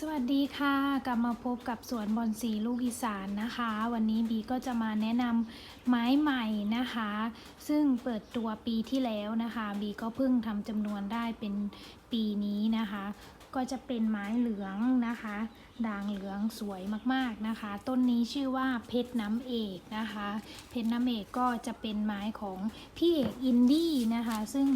สวัสดีค่ะ กลับมาพบกับสวนบอนสีลูกอีสานนะคะ วันนี้บีก็จะมาแนะนำไม้ใหม่นะคะ ซึ่งเปิดตัวปีที่แล้วนะคะ บีก็เพิ่งทำจำนวนได้เป็นปีนี้นะคะ ก็จะเป็นไม้เหลืองนะคะ ด่างเหลืองสวยมากๆนะคะ ต้นนี้ชื่อว่าเพชรน้ำเอกนะคะ เพชรน้ำเอกก็จะเป็นไม้ของพี่เอกอินดี้นะคะ ซึ่ง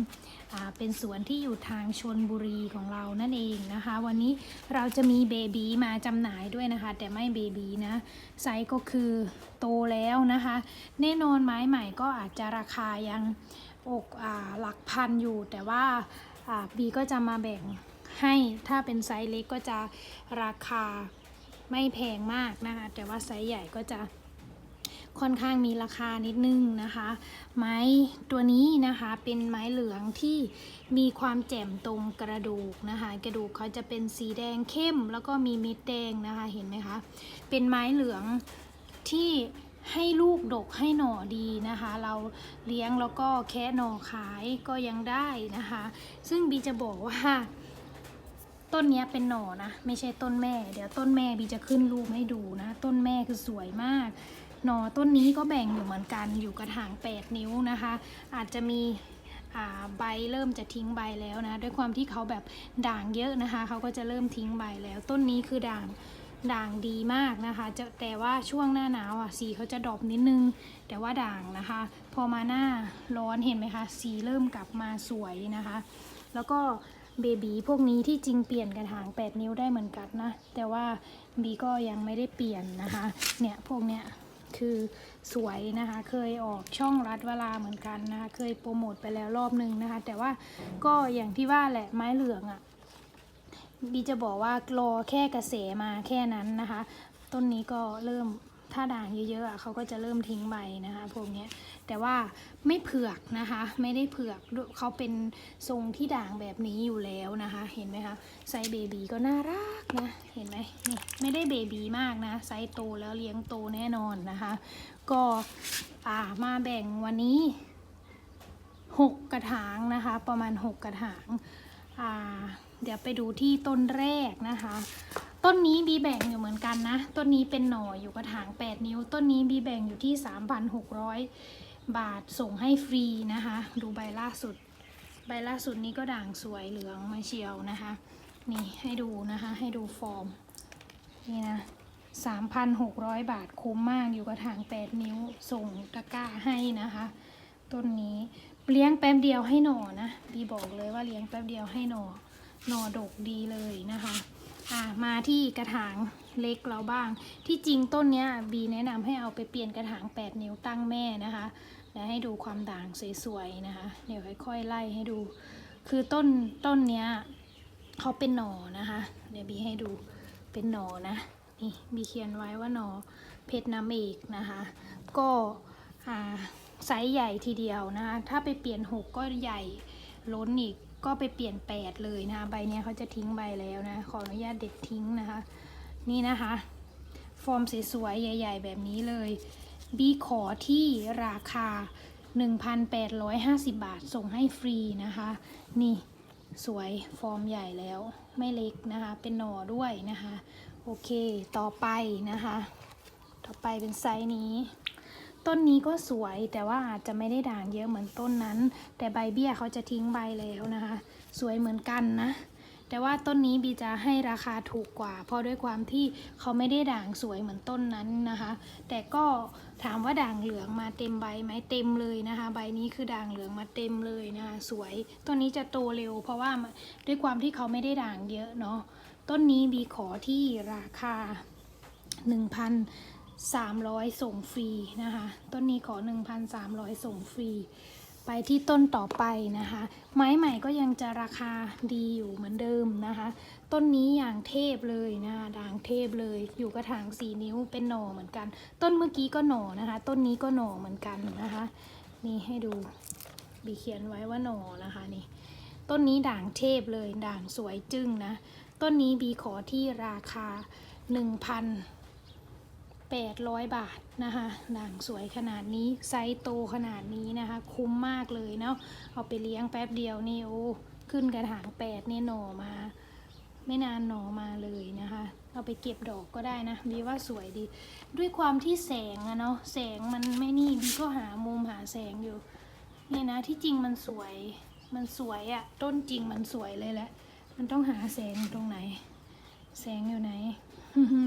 เป็นสวนที่อยู่ทางชนบุรีของเรานั่นเองนะคะ วันนี้เราจะมีเบบีมาจำหน่ายด้วยนะคะ แต่ไม่เบบีนะไซส์ก็คือโตแล้วนะคะ แน่นอนไม้ใหม่ก็อาจจะราคายังอกอหลักพันอยู่แต่ว่าอ่าบีก็จะมาแบ่ง ให้ถ้าเป็นไซส์เล็กก็จะราคาไม่แพงมากนะคะ แต่ว่าไซส์ใหญ่ก็จะค่อนข้างมีราคานิดนึงนะคะ ไม้ตัวนี้นะคะเป็นไม้เหลืองที่มีความแจ่มตรงกระดูกนะคะ กระดูกเขาจะเป็นสีแดงเข้มแล้วก็มีเม็ดแดงนะคะเห็นไหมคะ เป็นไม้เหลืองที่ให้ลูกดกให้หน่อดีนะคะ เราเลี้ยงแล้วก็แค่หน่อขายก็ยังได้นะคะ ซึ่งบีจะบอกว่า ต้นนี้เป็นหน่อนะ ไม่ใช่ต้นแม่ เดี๋ยวต้นแม่บีจะขึ้นรูปให้ดูนะ ต้นแม่คือสวยมาก หน่อต้นนี้ก็แบ่งอยู่เหมือนกัน อยู่กระถาง 8 นิ้วนะคะ อาจจะมีใบเริ่มจะทิ้งใบแล้วนะ ด้วยความที่เขาแบบด่างเยอะนะคะ เขาก็จะเริ่มทิ้งใบแล้ว ต้นนี้คือด่างด่างดีมากนะคะจะแต่ว่าช่วงหน้าหนาวอะสีเขาจะดรอปนิดนึง แต่ว่าด่างนะคะ พอมาหน้าร้อนเห็นไหมคะ สีเริ่มกลับมาสวยนะคะ แล้วก็ เบบีพวกนี้ที่จริงเปลี่ยนกระถาง 8 นิ้วได้เหมือนกันนะ แต่ว่าบีก็ยังไม่ได้เปลี่ยนนะคะ เนี่ยพวกเนี้ยคือสวยนะคะ เคยออกช่องรัดเวลาเหมือนกันนะคะ เคยโปรโมทไปแล้วรอบนึงนะคะ แต่ว่าก็อย่างที่ว่าแหละไม้เหลืองอะ่ะบีจะบอกว่ารอแค่กระแสมาแค่นั้นนะคะ ต้นนี้ก็เริ่ม ถ้าด่างเยอะๆอะเขาก็จะเริ่มทิ้งใบนะคะพวกนี้แต่ว่าไม่เผือกนะคะ ไม่ได้เผือกเขาเป็นทรงที่ด่างแบบนี้อยู่แล้วนะคะ เห็นไหมคะไซส์เบบีก็น่ารักนะเห็นไหมนี่ไม่ได้เบบีมากนะไซส์โตแล้วเลี้ยงโตแน่นอนนะคะ ก็อ่ามาแบ่งวันนี้หกกระถางนะคะ ประมาณหกกระถางอ่าเดี๋ยวไปดูที่ต้นแรกนะคะต้นนี้บีแบ่งอยู่เหมือนกันนะ ต้นนี้เป็นหน่ออยู่กระถาง 8 นิ้ว ต้นนี้บีแบ่งอยู่ที่ 3,600 บาทส่งให้ฟรีนะคะ ดูใบล่าสุด ใบล่าสุดนี้ก็ด่างสวยเหลืองมาเชียวนะคะ นี่ให้ดูนะคะ ให้ดูฟอร์ม นี่นะ 3,600 บาทคุ้มมากอยู่กระถาง 8 นิ้ว ส่งตะกร้าให้นะคะ ต้นนี้เลี้ยงแป๊บเดียวให้หน่อนะบีบอกเลยว่าเลี้ยงแป๊บเดียวให้หน่อหน่อดกดีเลยนะคะ ที่กระถางเล็กเราบ้าง ที่จริงต้นเนี้ยบีแนะนำให้เอาไปเปลี่ยนกระถาง 8 นิ้วตั้งแม่นะคะเดี๋ยวให้ดูความด่างสวยๆนะคะ เดี๋ยวค่อยๆไล่ให้ดู คือต้นต้นเนี้ยเขาเป็นหนอนะคะ เดี๋ยวบีให้ดูเป็นหนอนะนี่บีเขียนไว้ว่าหนอเพชรน้ำเอกนะคะ ก็อ่าไซส์ใหญ่ทีเดียวนะคะ ถ้าไปเปลี่ยน6ก็ใหญ่ล้นอีก ก็ไปเปลี่ยน8เลยนะคะใบเนี้ยเขาจะทิ้งใบแล้วนะ ขออนุญาตเด็ดทิ้งนะคะ นี่นะคะ ฟอร์มสวยๆใหญ่ ๆ แบบนี้เลยบีขอที่ราคา 1,850 บาทส่งให้ฟรีนะคะ นี่สวยฟอร์มใหญ่แล้วไม่เล็กนะคะ เป็นหน่อด้วยนะคะ โอเคต่อไปนะคะ ต่อไปเป็นไซส์นี้ ต้นนี้ก็สวยแต่ว่าอาจจะไม่ได้ด่างเยอะเหมือนต้นนั้น แต่ใบเบี้ยเขาจะทิ้งใบแล้วนะคะ สวยเหมือนกันนะ แต่ว่าต้นนี้บีจะให้ราคาถูกกว่า เพราะด้วยความที่เขาไม่ได้ด่างสวยเหมือนต้นนั้นนะคะ แต่ก็ถามว่าด่างเหลืองมาเต็มใบไหมเต็มเลยนะคะ ใบนี้คือด่างเหลืองมาเต็มเลยนะคะสวยต้นนี้จะโตเร็ว เพราะว่าด้วยความที่เขาไม่ได้ด่างเยอะเนาะต้นนี้บีขอที่ราคา 1,000 300 ส่งฟรีนะคะ ต้นนี้ขอ 1,300 ส่งฟรี ไปที่ต้นต่อไปนะคะ ไม้ใหม่ก็ยังจะราคาดีอยู่เหมือนเดิมนะคะ ต้นนี้อย่างเทพเลยนะคะด่างเทพเลย อยู่กระถางสีนิ้วเป็นหน่อเหมือนกัน ต้นเมื่อกี้ก็หน่อนะคะ ต้นนี้ก็หน่อเหมือนกันนะคะ นี่ให้ดูบีเขียนไว้ว่าหน่อนะคะนี่ ต้นนี้ด่างเทพเลยด่างสวยจึ้งนะ ต้นนี้บีขอที่ราคา 1,000 800 บาทนะคะด่างสวยขนาดนี้ไซส์โตขนาดนี้นะคะ คุ้มมากเลยเนาะเอาไปเลี้ยงแป๊บเดียวนี่โอ้ขึ้นกระถางแปดนี่หน่อมา ไม่นานหน่อมาเลยนะคะ เอาไปเก็บดอกก็ได้นะบีว่าสวยดี ด้วยความที่แสงอะเนาะแสงมันไม่นี่บีก็หามุมหาแสงอยู่นี่นะที่จริงมันสวยมันสวยอะต้นจริงมันสวยเลยแหละมันต้องหาแสงตรงไหน แสงอยู่ไหน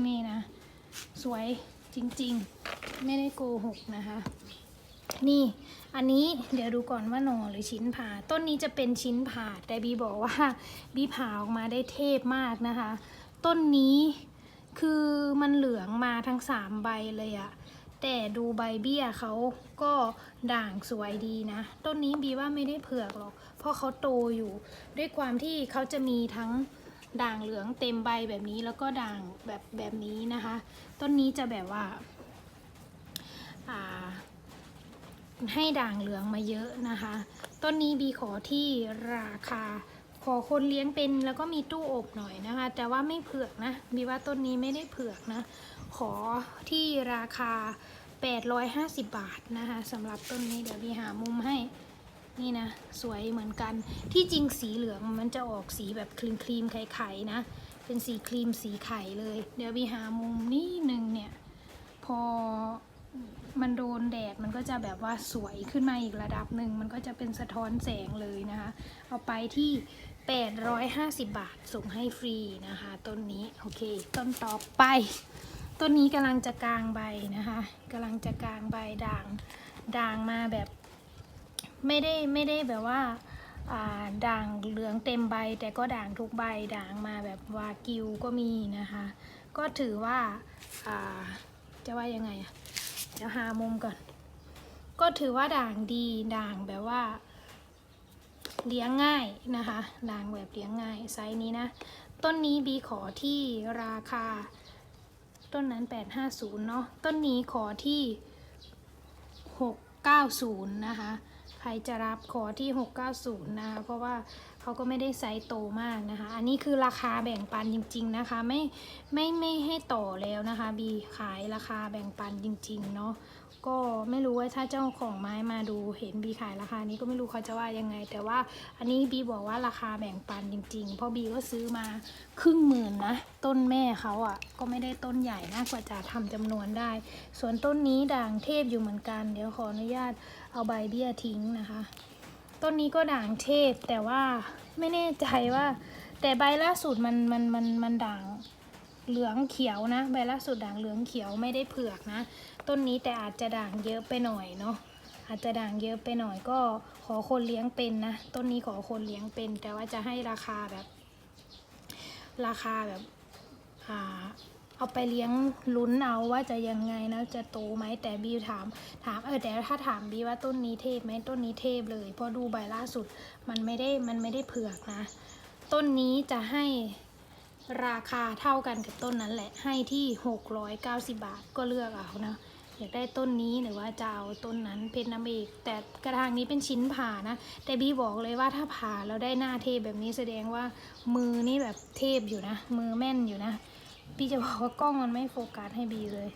นี่นะ สวยจริงๆ ไม่ได้โกหกนะคะ นี่อันนี้เดี๋ยวดูก่อนว่าหนอหรือชิ้นผ่า ต้นนี้จะเป็นชิ้นผ่าแต่บีบอกว่าบีผ่าออกมาได้เทพมากนะคะ ต้นนี้คือมันเหลืองมาทั้งสามใบเลยอะแต่ดูใบเบี้ยเขาก็ด่างสวยดีนะ ต้นนี้บีว่าไม่ได้เผือกหรอก เพราะเขาโตอยู่ ด้วยความที่เขาจะมีทั้ง ด่างเหลืองเต็มใบแบบนี้แล้วก็ด่างแบบแบบนี้นะคะ ต้นนี้จะแบบว่าให้ด่างเหลืองมาเยอะนะคะ ต้นนี้บีขอที่ราคาขอคนเลี้ยงเป็นแล้วก็มีตู้อบหน่อยนะคะ แต่ว่าไม่เผือกนะบีว่าต้นนี้ไม่ได้เผือกนะ ขอที่ราคา 850 บาทนะคะสำหรับต้นนี้เดี๋ยวบีหามุมให้ นี่นะ สวยเหมือนกัน ที่จริงสีเหลืองมันจะออกสีแบบครีมครีมๆไข่ๆนะ เป็นสีครีมสีไข่เลย เดี๋ยวบีหามุมนี่หนึ่งเนี่ย พอมันโดนแดดมันก็จะแบบว่าสวยขึ้นมาอีกระดับหนึ่ง มันก็จะเป็นสะท้อนแสงเลยนะคะ เอาไปที่ 850 บาทส่งให้ฟรีนะคะต้นนี้ โอเค ต้นต่อไป ต้นนี้กำลังจะกลางใบนะคะกำลังจะกลางใบด่างด่างมาแบบ ไม่ได้ไม่ได้แบบว่าด่างเหลืองเต็มใบ แต่ก็ด่างทุกใบด่างมาแบบวากิวก็มีนะคะ ก็ถือว่าาจะว่ายังไงอะเดี๋ยวหามุมก่อน ก็ถือว่าด่างดีด่างแบบว่าเลี้ยงง่ายนะคะด่างแบบเลี้ยงง่ายไซส์นี้นะ ต้นนี้บีขอที่ราคา ต้นนั้น 850 เนาะต้นนี้ขอที่ 690 นะคะ ใครจะรับขอที่ 690 นะคะเพราะว่า เขาก็ไม่ได้ไซส์โตมากนะคะ อันนี้คือราคาแบ่งปันจริง ๆนะคะ ไม่ไม่ไม่ให้ต่อแล้วนะคะ บีขายราคาแบ่งปันจริง ๆ เนาะก็ไม่รู้ว่าถ้าเจ้าของไม้มาดูเห็นบีขายราคานี้ก็ไม่รู้เขาจะว่ายังไง แต่ว่าอันนี้บีบอกว่าราคาแบ่งปันจริงๆ เพราะบีก็ซื้อมาครึ่งหมื่นนะ ต้นแม่เขาอะ่ะ ก็ไม่ได้ต้นใหญ่นะกว่าจะทำจำนวนได้ ส่วนต้นนี้ด่างเทพอยู่เหมือนกัน เดี๋ยวขออนุญาตเอาใบเบี้ยทิ้งนะคะ ต้นนี้ก็ด่างเทพแต่ว่าไม่แน่ใจว่า แต่ใบล่าสุดมันมันมันมันด่างเหลืองเขียวนะใบล่าสุดด่างเหลืองเขียวไม่ได้เผือกนะ ต้นนี้แต่อาจจะด่างเยอะไปหน่อยเนาะอาจจะด่างเยอะไปหน่อยก็ขอคนเลี้ยงเป็นนะต้นนี้ขอคนเลี้ยงเป็น แต่ว่าจะให้ราคาแบบ ราคาแบบอ่า เอาไปเลี้ยงลุ้นเอาว่าจะยังไงนะจะโตไหมแต่บีถาม ถามเออแต่ถ้าถามบีว่าต้นนี้เทพไหมต้นนี้เทพเลยเพราะดูใบล่าสุดมันไม่ได้มันไม่ได้เผือกนะ ต้นนี้จะให้ราคาเท่ากันกับต้นนั้นแหละให้ที่ 690 บาทก็เลือกเอานะอยากได้ต้นนี้หรือว่าจะเอาต้นนั้นเพชรน้ำเอกแต่กระถางนี้เป็นชิ้นผ่านะ แต่บีบอกเลยว่าถ้าผ่าแล้วได้หน้าเทพแบบนี้แสดงว่ามือนี่แบบเทพอยู่นะ มือแม่นอยู่นะ บีจะบอกว่ากล้องมันไม่โฟกัสให้บีเลย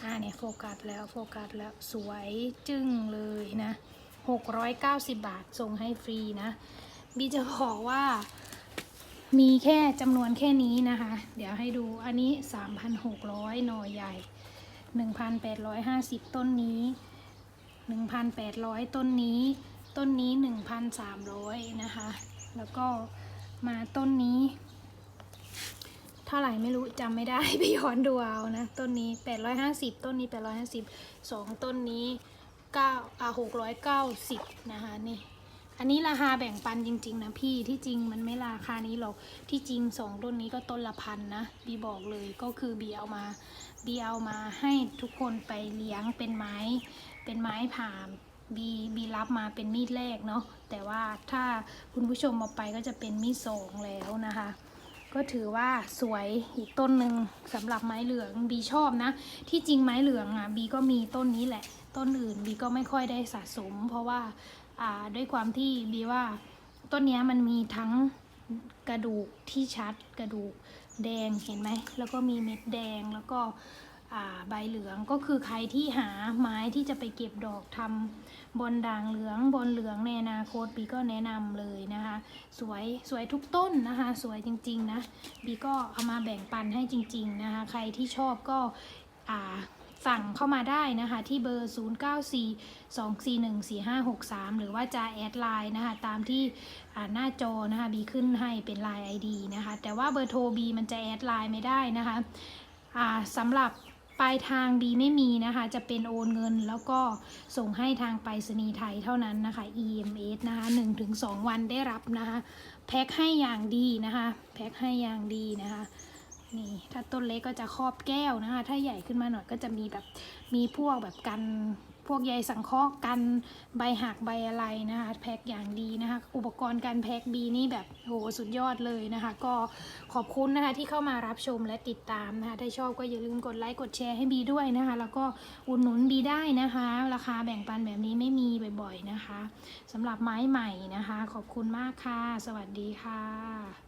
อ่าเนี่ยโฟกัสแล้วโฟกัสแล้วสวยจึ้งเลยนะ690 บาทส่งให้ฟรีนะ บีจะบอกว่า มีแค่จำนวนแค่นี้นะคะ เดี๋ยวให้ดูอันนี้ 3,600 หน่อใหญ่ 1,850 ต้นนี้ 1,800 ต้นนี้ ต้นนี้ 1,300 นะคะ แล้วก็มาต้นนี้ ท่าไหร่ไม่รู้จำไม่ได้ ไปย้อนดูเอานะ ต้นนี้ 850 ต้นนี้ 850 2 ต้นนี้9อะ690 นะคะนี่ อันนี้ราคาแบ่งปันจริง ๆ นะพี่ที่จริงมันไม่ราคานี้หรอก ที่จริงสองต้นนี้ก็ต้นละพันนะ บีบอกเลยก็คือบีเอามาบีเอามาให้ทุกคนไปเลี้ยงเป็นไม้ เป็นไม้ผ่าบีบีรับมาเป็นมีดแรกเนาะแต่ว่าถ้าคุณผู้ชมเอาไปก็จะเป็นมีดสองแล้วนะคะ ก็ถือว่าสวยอีกต้นหนึ่งสำหรับไม้เหลืองบีชอบนะ ที่จริงไม้เหลืองอะบีก็มีต้นนี้แหละ ต้นอื่นบีก็ไม่ค่อยได้สะสม เพราะว่าอ่าด้วยความที่บีว่าต้นนี้มันมีทั้งกระดูกที่ชัดกระดูกแดงเห็นไหมแล้วก็มีเม็ดแดงแล้วก็ ใบเหลืองก็คือใครที่หาไม้ที่จะไปเก็บดอกทำบอลด่างเหลืองบอลเหลืองในอนาคตบีก็แนะนำเลยนะคะ สวยสวยทุกต้นนะคะ สวยจริงๆนะบีก็เอามาแบ่งปันให้จริง ๆนะคะ ใครที่ชอบก็สั่งเข้ามาได้นะคะ ที่เบอร์ 0942414563 หรือว่าจะแอดไลน์นะคะ ตามที่หน้าจอนะคะบีขึ้นให้เป็นไลน์ ID นะคะ แต่ว่าเบอร์โทรบีมันจะแอดไลน์ไม่ได้นะคะสำหรับ ปลายทางบีไม่มีนะคะ จะเป็นโอนเงินแล้วก็ส่งให้ทางไปรษณีย์ไทยเท่านั้นนะคะ EMS นะคะ1-2 วันได้รับนะคะ แพ็คให้อย่างดีนะคะ แพ็คให้อย่างดีนะคะนี่ถ้าต้นเล็กก็จะครอบแก้วนะคะ ถ้าใหญ่ขึ้นมาหน่อยก็จะมีแบบมีพวกแบบกัน วกใยสังเคราะห์กันใบหักใบอะไรนะคะแพ็คอย่างดีนะคะ อุปกรณ์การแพ็คบีนี่แบบโหสุดยอดเลยนะคะ ก็ขอบคุณนะคะที่เข้ามารับชมและติดตามนะคะ ถ้าชอบก็อย่าลืมกดไลค์กดแชร์ให้บีด้วยนะคะ แล้วก็อุดหนุนบีได้นะคะ ราคาแบ่งปันแบบนี้ไม่มีบ่อยๆนะคะสำหรับไม้ใหม่นะคะ ขอบคุณมากค่ะ สวัสดีค่ะ